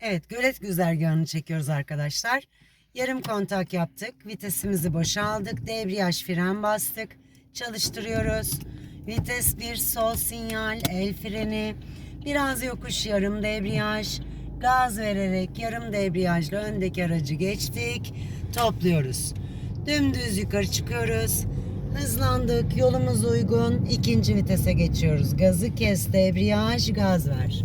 Evet gölet güzergahını çekiyoruz arkadaşlar. Yarım kontak yaptık. Vitesimizi boşaldık. Debriyaj fren bastık. Çalıştırıyoruz. Vites 1 sol sinyal el freni. Biraz yokuş yarım debriyaj. Gaz vererek yarım debriyajla öndeki aracı geçtik. Topluyoruz. Dümdüz yukarı çıkıyoruz. Hızlandık. Yolumuz uygun. İkinci vitese geçiyoruz. Gazı kes debriyaj gaz ver.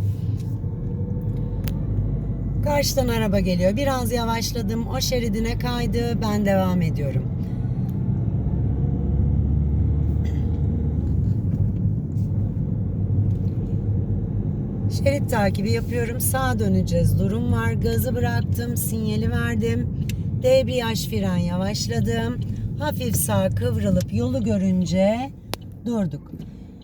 Karşıdan araba geliyor. Biraz yavaşladım. O şeridine kaydı. Ben devam ediyorum. Şerit takibi yapıyorum. Sağa döneceğiz. Durum var. Gazı bıraktım. Sinyali verdim. Debriyaj fren yavaşladım. Hafif sağ kıvrılıp yolu görünce durduk.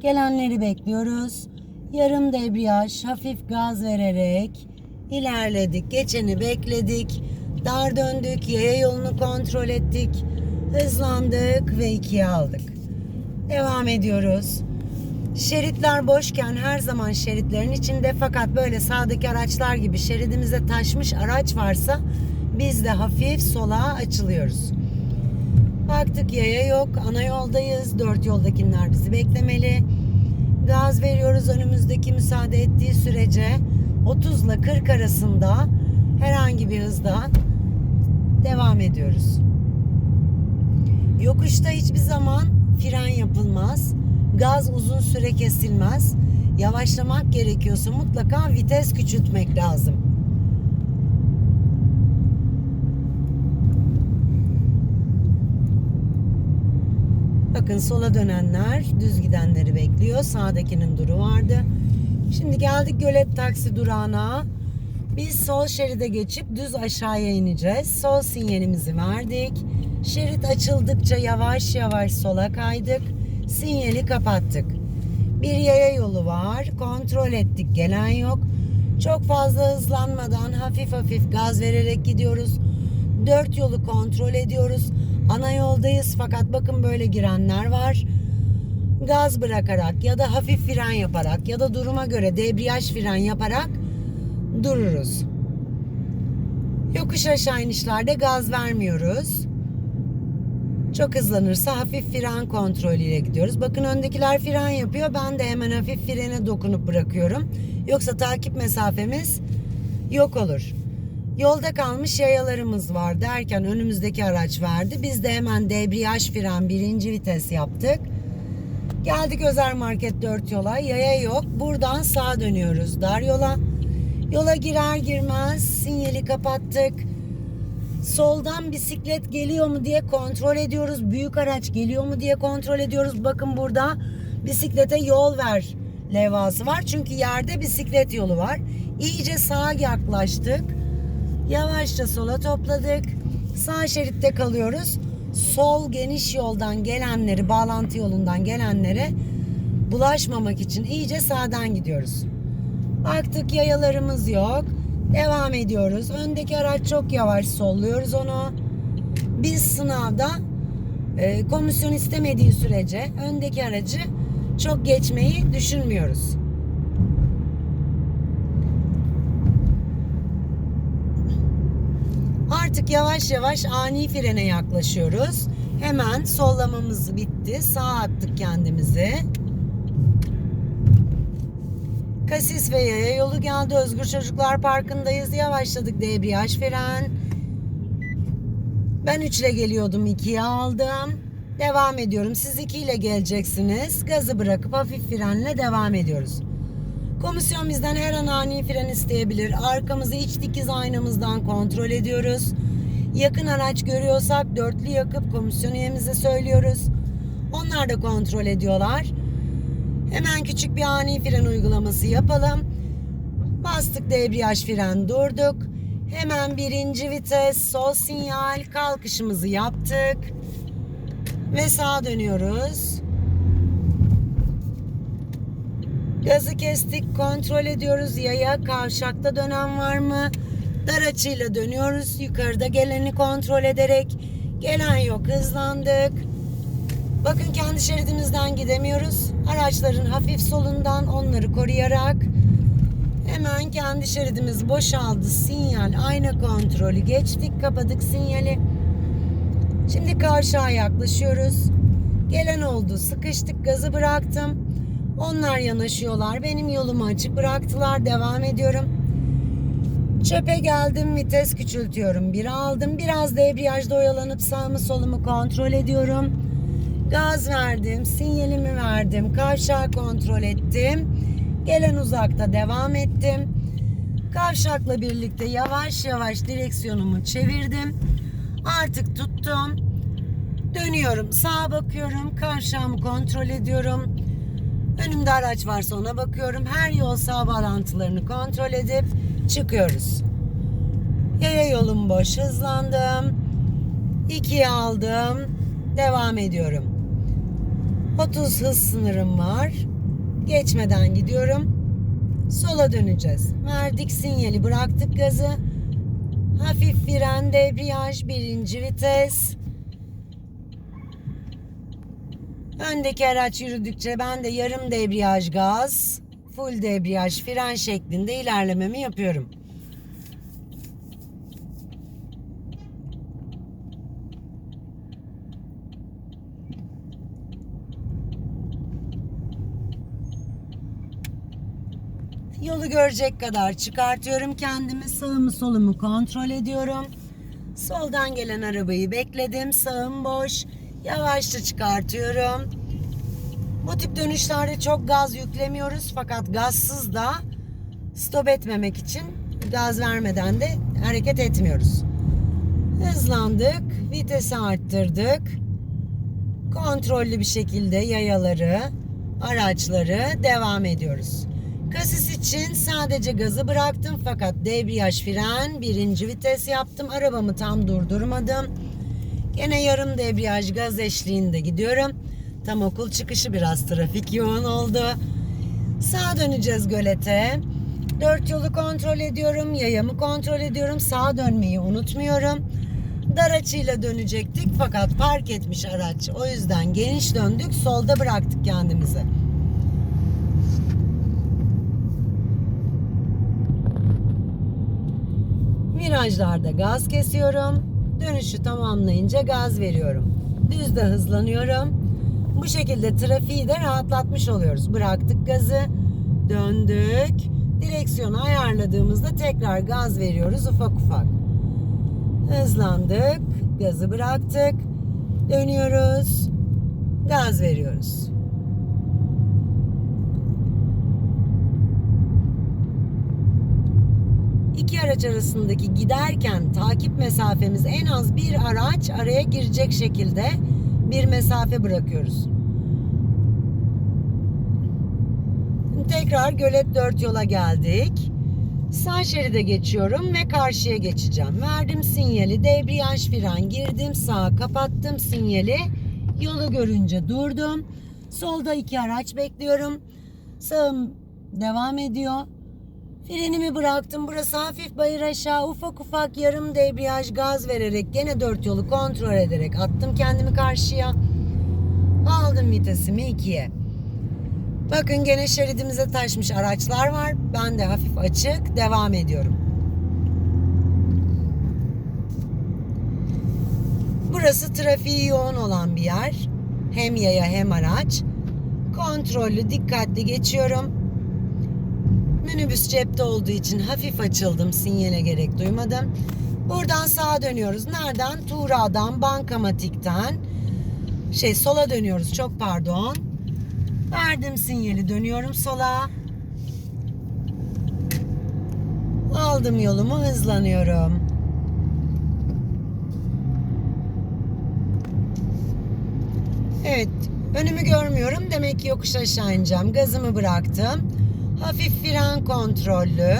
Gelenleri bekliyoruz. Yarım debriyaj hafif gaz vererek ilerledik. Geçeni bekledik. Dar döndük. Yaya yolunu kontrol ettik. Hızlandık ve ikiye aldık. Devam ediyoruz. Şeritler boşken her zaman şeritlerin içinde fakat böyle sağdaki araçlar gibi şeridimize taşmış araç varsa biz de hafif sola açılıyoruz. Baktık yaya yok. Ana yoldayız. Dört yoldakiler bizi beklemeli. Gaz veriyoruz önümüzdeki müsaade ettiği sürece 30 ile 40 arasında herhangi bir hızda devam ediyoruz. Yokuşta hiçbir zaman fren yapılmaz. Gaz uzun süre kesilmez. Yavaşlamak gerekiyorsa mutlaka vites küçültmek lazım. Bakın sola dönenler düz gidenleri bekliyor. Sağdakinin duru vardı. Şimdi geldik gölet taksi durağına. Biz sol şeride geçip düz aşağıya ineceğiz. Sol sinyalimizi verdik. Şerit açıldıkça yavaş yavaş sola kaydık. Sinyali kapattık. Bir yaya yolu var. Kontrol ettik. Gelen yok. Çok fazla hızlanmadan hafif hafif gaz vererek gidiyoruz. Dört yolu kontrol ediyoruz. Ana yoldayız fakat bakın böyle girenler var. Gaz bırakarak ya da hafif fren yaparak ya da duruma göre debriyaj fren yaparak dururuz. Yokuş aşağı inişlerde gaz vermiyoruz. Çok hızlanırsa hafif fren kontrolüyle gidiyoruz. Bakın öndekiler fren yapıyor. Ben de hemen hafif frene dokunup bırakıyorum. Yoksa takip mesafemiz yok olur. Yolda kalmış yayalarımız var derken önümüzdeki araç verdi. Biz de hemen debriyaj fren birinci vites yaptık. Geldik Özer Market 4 yola. Yaya yok. Buradan sağa dönüyoruz dar yola. Yola girer girmez sinyali kapattık. Soldan bisiklet geliyor mu diye kontrol ediyoruz. Büyük araç geliyor mu diye kontrol ediyoruz. Bakın burada bisiklete yol ver levhası var. Çünkü yerde bisiklet yolu var. İyice sağa yaklaştık. Yavaşça sola topladık. Sağ şeritte kalıyoruz. Sol geniş yoldan gelenleri, bağlantı yolundan gelenlere bulaşmamak için iyice sağdan gidiyoruz. Baktık yayalarımız yok. Devam ediyoruz. Öndeki araç çok yavaş solluyoruz onu. Biz sınavda e, komisyon istemediği sürece öndeki aracı çok geçmeyi düşünmüyoruz. Artık yavaş yavaş ani frene yaklaşıyoruz. Hemen sollamamız bitti. Sağa attık kendimizi. Kasis ve yaya yolu geldi. Özgür Çocuklar Parkı'ndayız. Yavaşladık debriyaj fren. Ben 3 ile geliyordum. 2'ye aldım. Devam ediyorum. Siz 2 ile geleceksiniz. Gazı bırakıp hafif frenle devam ediyoruz. Komisyon bizden her an ani fren isteyebilir. Arkamızı iç dikiz aynamızdan kontrol ediyoruz. Yakın araç görüyorsak dörtlü yakıp komisyon üyemize söylüyoruz. Onlar da kontrol ediyorlar. Hemen küçük bir ani fren uygulaması yapalım. Bastık debriyaj fren durduk. Hemen birinci vites sol sinyal kalkışımızı yaptık. Ve sağa dönüyoruz. Gazı kestik, kontrol ediyoruz. Yaya kavşakta dönen var mı? Dar açıyla dönüyoruz. Yukarıda geleni kontrol ederek. Gelen yok, hızlandık. Bakın kendi şeridimizden gidemiyoruz. Araçların hafif solundan onları koruyarak Hemen kendi şeridimiz boşaldı. Sinyal, ayna kontrolü geçtik. Kapadık sinyali. Şimdi karşıya yaklaşıyoruz. Gelen oldu. Sıkıştık. Gazı bıraktım. Onlar yanaşıyorlar. Benim yolumu açık bıraktılar. Devam ediyorum. Çöpe geldim. Vites küçültüyorum. Bir aldım. Biraz debriyajda oyalanıp sağımı solumu kontrol ediyorum. Gaz verdim. Sinyalimi verdim. Kavşağı kontrol ettim. Gelen uzakta devam ettim. Kavşakla birlikte yavaş yavaş direksiyonumu çevirdim. Artık tuttum. Dönüyorum. Sağa bakıyorum. Kavşağımı kontrol ediyorum. Önümde araç varsa ona bakıyorum. Her yol sağ bağlantılarını kontrol edip çıkıyoruz. Yaya yolum boş. Hızlandım. İkiye aldım. Devam ediyorum. 30 hız sınırım var. Geçmeden gidiyorum. Sola döneceğiz. Verdik sinyali, bıraktık gazı. Hafif fren, debriyaj, birinci vites. Öndeki araç yürüdükçe ben de yarım debriyaj gaz, full debriyaj fren şeklinde ilerlememi yapıyorum. Yolu görecek kadar çıkartıyorum kendimi. Sağımı solumu kontrol ediyorum. Soldan gelen arabayı bekledim. Sağım boş. Yavaşça çıkartıyorum. Bu tip dönüşlerde çok gaz yüklemiyoruz fakat gazsız da stop etmemek için gaz vermeden de hareket etmiyoruz. Hızlandık, vitesi arttırdık. Kontrollü bir şekilde yayaları, araçları devam ediyoruz. Kasis için sadece gazı bıraktım fakat debriyaj fren birinci vites yaptım. Arabamı tam durdurmadım. Gene yarım debriyaj gaz eşliğinde gidiyorum. Tam okul çıkışı biraz trafik yoğun oldu. Sağa döneceğiz gölete. Dört yolu kontrol ediyorum. Yayamı kontrol ediyorum. Sağa dönmeyi unutmuyorum. Dar açıyla dönecektik fakat park etmiş araç. O yüzden geniş döndük. Solda bıraktık kendimizi. Virajlarda gaz kesiyorum. Dönüşü tamamlayınca gaz veriyorum. Düzde hızlanıyorum. Bu şekilde trafiği de rahatlatmış oluyoruz. Bıraktık gazı, döndük. Direksiyonu ayarladığımızda tekrar gaz veriyoruz ufak ufak. Hızlandık, gazı bıraktık. Dönüyoruz. Gaz veriyoruz. İki araç arasındaki giderken takip mesafemiz en az bir araç araya girecek şekilde bir mesafe bırakıyoruz. Tekrar Gölet 4 yola geldik. Sağ şeride geçiyorum ve karşıya geçeceğim. Verdim sinyali, debriyaj fren girdim sağa kapattım sinyali. Yolu görünce durdum. Solda iki araç bekliyorum. Sağım devam ediyor. Frenimi bıraktım. Burası hafif bayır aşağı ufak ufak yarım debriyaj gaz vererek gene dört yolu kontrol ederek attım kendimi karşıya. Aldım vitesimi ikiye. Bakın gene şeridimize taşmış araçlar var. Ben de hafif açık devam ediyorum. Burası trafiği yoğun olan bir yer. Hem yaya hem araç. Kontrollü dikkatli geçiyorum. Minibüs cepte olduğu için hafif açıldım. Sinyale gerek duymadım. Buradan sağa dönüyoruz. Nereden? Tuğra'dan, Bankamatik'ten. Şey sola dönüyoruz. Çok pardon. Verdim sinyali. Dönüyorum sola. Aldım yolumu. Hızlanıyorum. Evet. Önümü görmüyorum. Demek ki yokuş aşağı ineceğim. Gazımı bıraktım. Hafif fren kontrollü.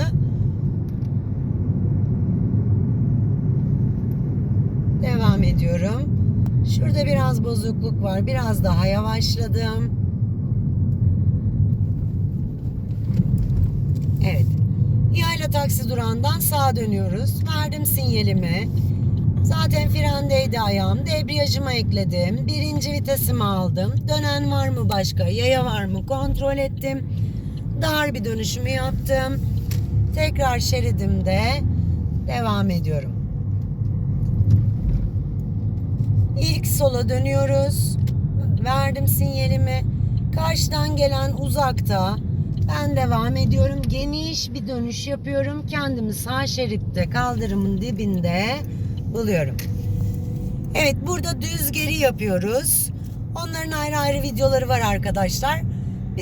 Devam ediyorum. Şurada biraz bozukluk var. Biraz daha yavaşladım. Evet. Yayla taksi durağından sağa dönüyoruz. Verdim sinyalimi. Zaten frendeydi ayağım. Debriyajımı ekledim. Birinci vitesimi aldım. Dönen var mı başka? Yaya var mı? Kontrol ettim dar bir dönüşümü yaptım. Tekrar şeridimde devam ediyorum. İlk sola dönüyoruz. Verdim sinyalimi. Karşıdan gelen uzakta. Ben devam ediyorum. Geniş bir dönüş yapıyorum. Kendimi sağ şeritte kaldırımın dibinde buluyorum. Evet burada düz geri yapıyoruz. Onların ayrı ayrı videoları var arkadaşlar.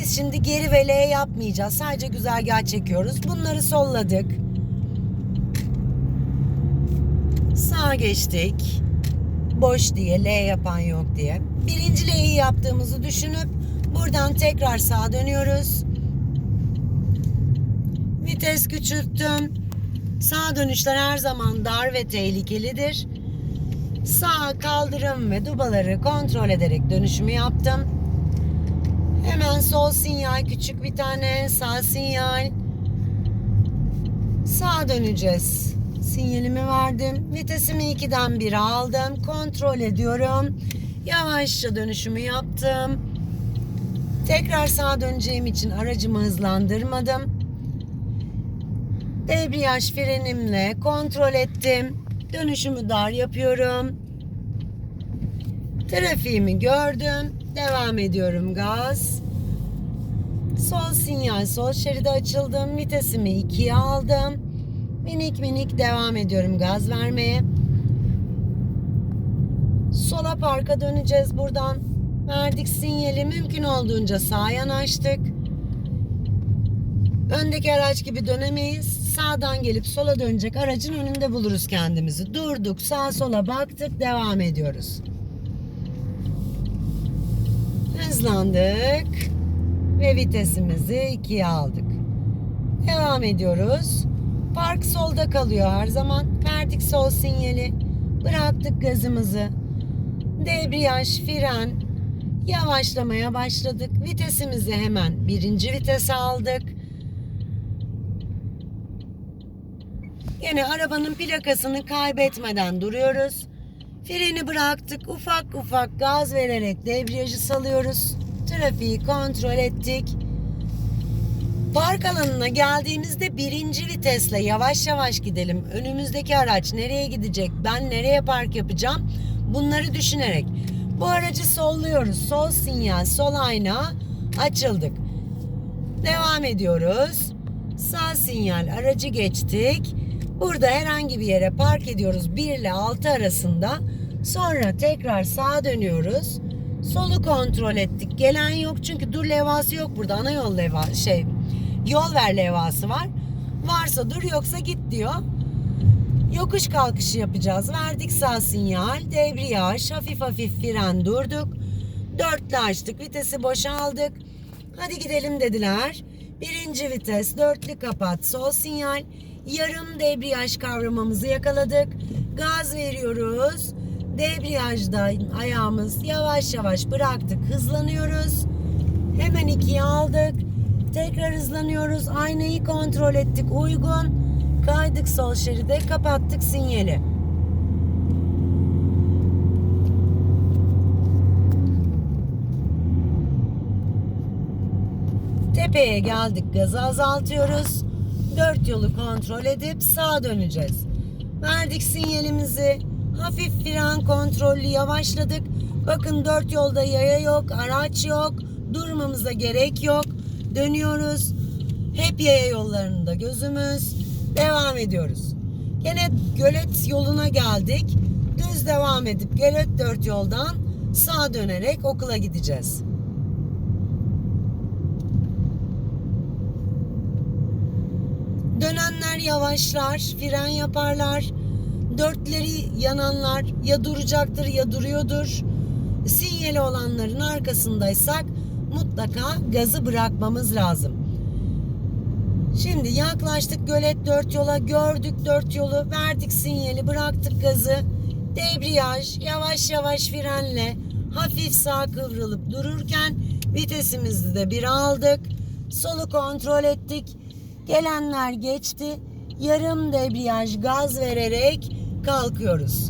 Biz şimdi geri ve yapmayacağız. Sadece güzergah çekiyoruz. Bunları solladık. Sağa geçtik. Boş diye L yapan yok diye. Birinci L'yi yaptığımızı düşünüp buradan tekrar sağa dönüyoruz. Vites küçülttüm. Sağ dönüşler her zaman dar ve tehlikelidir. Sağ kaldırım ve dubaları kontrol ederek dönüşümü yaptım. Hemen sol sinyal küçük bir tane sağ sinyal. Sağa döneceğiz. Sinyalimi verdim. Vitesimi 2'den 1'e aldım. Kontrol ediyorum. Yavaşça dönüşümü yaptım. Tekrar sağa döneceğim için aracımı hızlandırmadım. Debriyaj frenimle kontrol ettim. Dönüşümü dar yapıyorum. Trafiğimi gördüm. Devam ediyorum gaz. Sol sinyal sol şeride açıldım. Vitesimi 2'ye aldım. Minik minik devam ediyorum gaz vermeye. Sola parka döneceğiz buradan. Verdik sinyali mümkün olduğunca sağa yanaştık. Öndeki araç gibi dönemeyiz. Sağdan gelip sola dönecek aracın önünde buluruz kendimizi. Durduk, sağa sola baktık, devam ediyoruz. Hızlandık ve vitesimizi ikiye aldık. Devam ediyoruz. Park solda kalıyor her zaman. Verdik sol sinyali. Bıraktık gazımızı. Debriyaj, fren. Yavaşlamaya başladık. Vitesimizi hemen birinci vitese aldık. Yine arabanın plakasını kaybetmeden duruyoruz. Freni bıraktık. Ufak ufak gaz vererek debriyajı salıyoruz. Trafiği kontrol ettik. Park alanına geldiğimizde birinci vitesle yavaş yavaş gidelim. Önümüzdeki araç nereye gidecek? Ben nereye park yapacağım? Bunları düşünerek. Bu aracı solluyoruz. Sol sinyal, sol ayna açıldık. Devam ediyoruz. Sağ sinyal aracı geçtik. Burada herhangi bir yere park ediyoruz 1 ile 6 arasında. Sonra tekrar sağa dönüyoruz. Solu kontrol ettik. Gelen yok çünkü dur levhası yok burada. Ana yol leva şey yol ver levhası var. Varsa dur yoksa git diyor. Yokuş kalkışı yapacağız. Verdik sağ sinyal, debriyaj, hafif hafif fren durduk. Dörtlü açtık, vitesi boşaldık. Hadi gidelim dediler. Birinci vites, dörtlü kapat, sol sinyal. Yarım debriyaj kavramamızı yakaladık. Gaz veriyoruz. Debriyajda ayağımız yavaş yavaş bıraktık. Hızlanıyoruz. Hemen ikiye aldık. Tekrar hızlanıyoruz. Aynayı kontrol ettik. Uygun. Kaydık sol şeride. Kapattık sinyali. Tepeye geldik. Gazı azaltıyoruz. Dört yolu kontrol edip sağa döneceğiz. Verdik sinyalimizi. Hafif fren kontrollü yavaşladık. Bakın dört yolda yaya yok, araç yok. Durmamıza gerek yok. Dönüyoruz. Hep yaya yollarında gözümüz. Devam ediyoruz. Gene gölet yoluna geldik. Düz devam edip gölet dört yoldan sağa dönerek okula gideceğiz. Dönenler yavaşlar, fren yaparlar. Dörtleri yananlar ya duracaktır ya duruyordur. Sinyali olanların arkasındaysak mutlaka gazı bırakmamız lazım. Şimdi yaklaştık gölet dört yola gördük dört yolu verdik sinyali bıraktık gazı debriyaj yavaş yavaş frenle hafif sağ kıvrılıp dururken vitesimizi de bir aldık solu kontrol ettik gelenler geçti yarım debriyaj gaz vererek kalkıyoruz.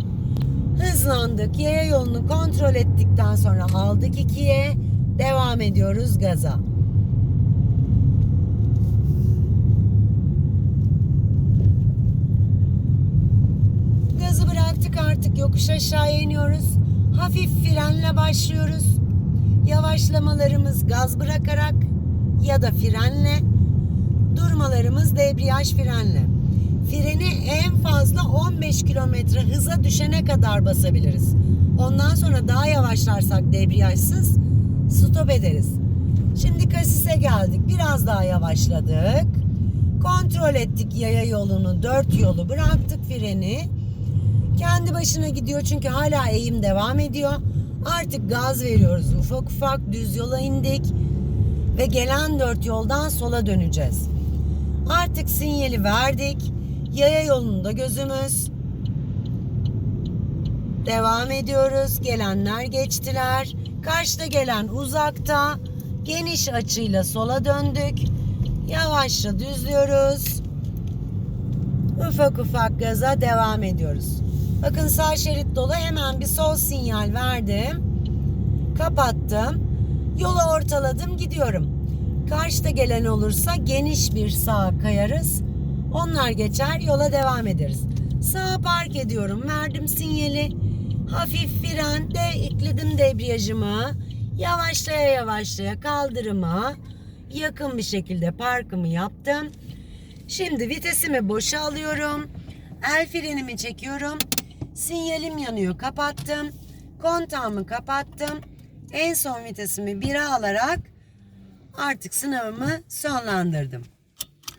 Hızlandık. Yaya yolunu kontrol ettikten sonra aldık ikiye. Devam ediyoruz gaza. Gazı bıraktık artık. Yokuş aşağı iniyoruz. Hafif frenle başlıyoruz. Yavaşlamalarımız gaz bırakarak ya da frenle. Durmalarımız debriyaj frenle. Freni en fazla 15 kilometre hıza düşene kadar basabiliriz. Ondan sonra daha yavaşlarsak debriyajsız stop ederiz. Şimdi kasise geldik. Biraz daha yavaşladık. Kontrol ettik yaya yolunu. Dört yolu bıraktık freni. Kendi başına gidiyor çünkü hala eğim devam ediyor. Artık gaz veriyoruz. Ufak ufak düz yola indik. Ve gelen dört yoldan sola döneceğiz. Artık sinyali verdik. Yaya yolunda gözümüz. Devam ediyoruz. Gelenler geçtiler. Karşıda gelen uzakta. Geniş açıyla sola döndük. Yavaşça düzlüyoruz. Ufak ufak gaza devam ediyoruz. Bakın sağ şerit dolu hemen bir sol sinyal verdim. Kapattım. Yolu ortaladım gidiyorum. Karşıda gelen olursa geniş bir sağa kayarız. Onlar geçer yola devam ederiz. Sağa park ediyorum. Verdim sinyali. Hafif fren de ekledim debriyajımı. Yavaşlaya yavaşlaya kaldırıma yakın bir şekilde parkımı yaptım. Şimdi vitesimi boşa alıyorum. El frenimi çekiyorum. Sinyalim yanıyor. Kapattım. Kontağımı kapattım. En son vitesimi 1'e alarak artık sınavımı sonlandırdım.